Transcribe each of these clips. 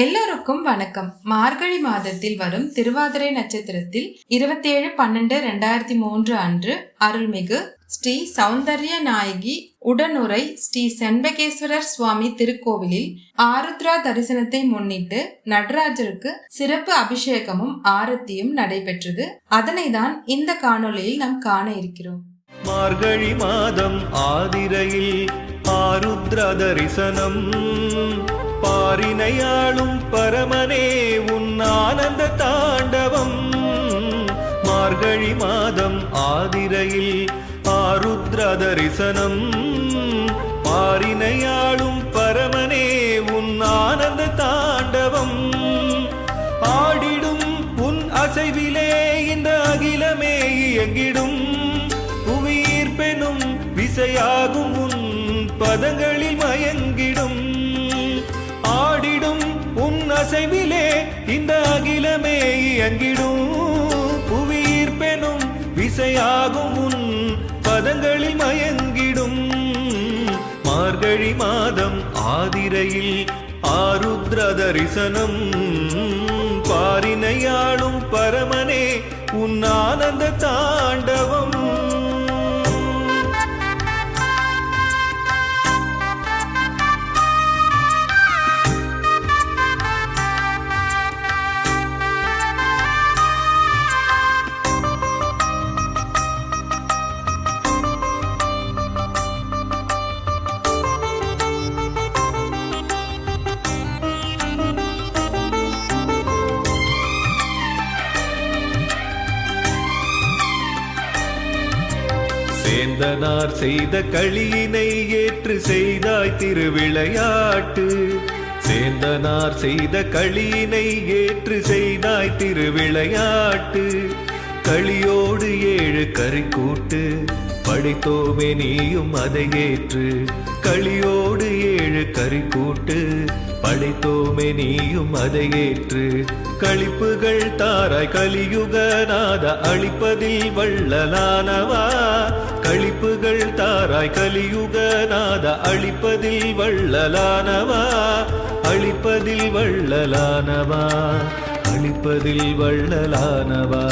எல்லோருக்கும் வணக்கம். மார்கழி மாதத்தில் வரும் திருவாதிரை நட்சத்திரத்தில் இருபத்தி ஏழு பன்னெண்டு ரெண்டாயிரத்தி மூன்று அன்று அருள்மிகு ஸ்ரீ சௌந்தர்ய நாயகி உடனுரை ஸ்ரீ செண்பகேஸ்வரர் சுவாமி திருக்கோவிலில் ஆருத்ரா தரிசனத்தை முன்னிட்டு நடராஜருக்கு சிறப்பு அபிஷேகமும் ஆரத்தியும் நடைபெற்றது. அதனை தான் இந்த காணொளியில் நாம் காண இருக்கிறோம். மார்கழி மாதம் ஆதிரையில் ஆருத்ர தரிசனம் பாரினையாளும் பரமனே உன் ஆனந்த தாண்டவம். மார்கழி மாதம் ஆதிரையில் ஆருத்ர தரிசனம் பாரினையாளும் பரமனே உன் ஆனந்த தாண்டவம். ஆடிடும் உன் அசைவிலே இந்த அகிலமே இயங்கிடும். புவியீர் பெனும் விசையாகும் உன் பதங்களில் மயங்கிடும். ஆடிடும் உன் அசைவிலே இந்த அகிலமே இயங்கிடும். புவியீர்ப்பெனும் விசையாகும் உன் பதங்களில் மயங்கிடும். மார்கழி மாதம் ஆதிரையில் ஆருத்ர தரிசனம் பாரினையாளும் பரமனே உன் ஆனந்த தாண்டவம். சேந்தனார் செய்த களியினை ஏற்று செய்தாய் திருவிளையாட்டு. சேந்தனார் செய்த களியினை ஏற்று செய்தாய் திருவிளையாட்டு. களியோடு ஏழு கறிக்கூட்டு படைத்தோமே நீயும் அதை ஏற்று களியோடு ஏழு கறி கூட்டு படைத்தோமே நீயும் அதை ஏற்று கழிப்புகள் தாராய் கலியுகநாத அழிப்பதில் வள்ளலானவா கழிப்புகள் தாராய் கலியுகநாத அழிப்பதில் வள்ளலானவா அழிப்பதில் வள்ளலானவா அழிப்பதில் வள்ளலானவா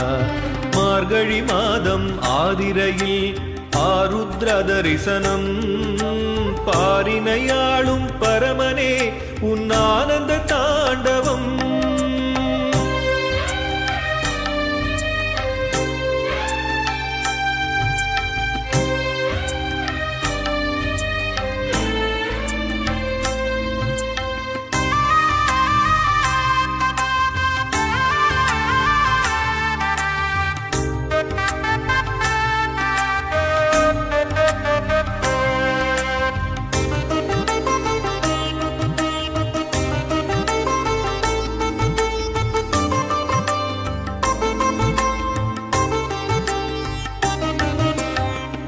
மார்கழி மாதம் ஆதிரையில் ஆருத்ர தரிசனம் பாரினையாளும் பரமனே உன் ஆனந்த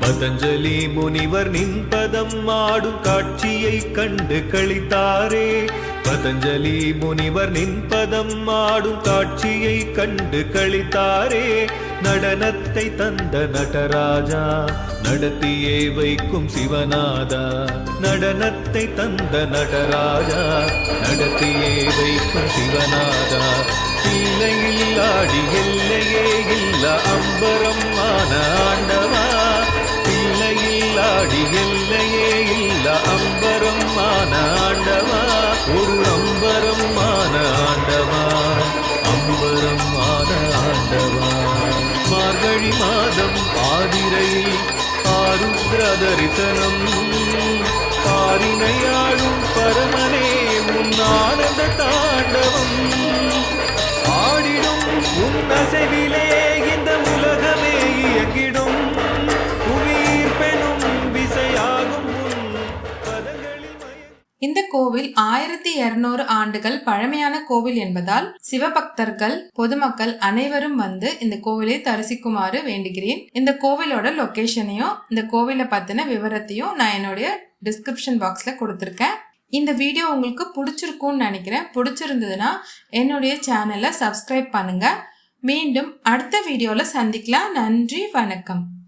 பதஞ்சலி முனிவர் நின்பதம் ஆடும் காட்சியை கண்டு கழித்தாரே பதஞ்சலி முனிவர் நின்பதம் ஆடும் காட்சியை கண்டு கழித்தாரே நடனத்தை தந்த நடராஜா நடத்தியே வைக்கும் சிவநாதா. நடனத்தை தந்த நடராஜா நடத்தியே வைக்கும் சிவநாதா. இல்லையில் ஆடி எல்லையே இல்ல அம்பரம் ஆன அடி எல்லையே இல்ல அம்பரம் ஆன ஆண்டவா ஒரு அம்பரம் ஆன ஆண்டவா அம்பரம் ஆன ஆண்டவா மார்கழி மாதம் ஆதிரையில் ஆருத்ர தரிசனம் பாரினையாளும் பரமனே முன் ஆனந்த தாண்டவம். ஆடிடும் உன் அசைவிலே இந்த கோவில் ஆயிரத்தி இருநூறு ஆண்டுகள் பழமையான கோவில் என்பதால் சிவபக்தர்கள் பொதுமக்கள் அனைவரும் வந்து இந்த கோவிலை தரிசிக்குமாறு வேண்டுகிறேன். இந்த கோவிலோட லொகேஷனையும் இந்த கோவிலை பத்தின விவரத்தையும் நான் என்னுடைய டிஸ்கிரிப்ஷன் பாக்ஸ்ல கொடுத்துருக்கேன். இந்த வீடியோ உங்களுக்கு பிடிச்சிருக்கும்னு நினைக்கிறேன். பிடிச்சிருந்ததுன்னா என்னுடைய சேனலை சப்ஸ்கிரைப் பண்ணுங்க. மீண்டும் அடுத்த வீடியோவில் சந்திக்கலாம். நன்றி வணக்கம்.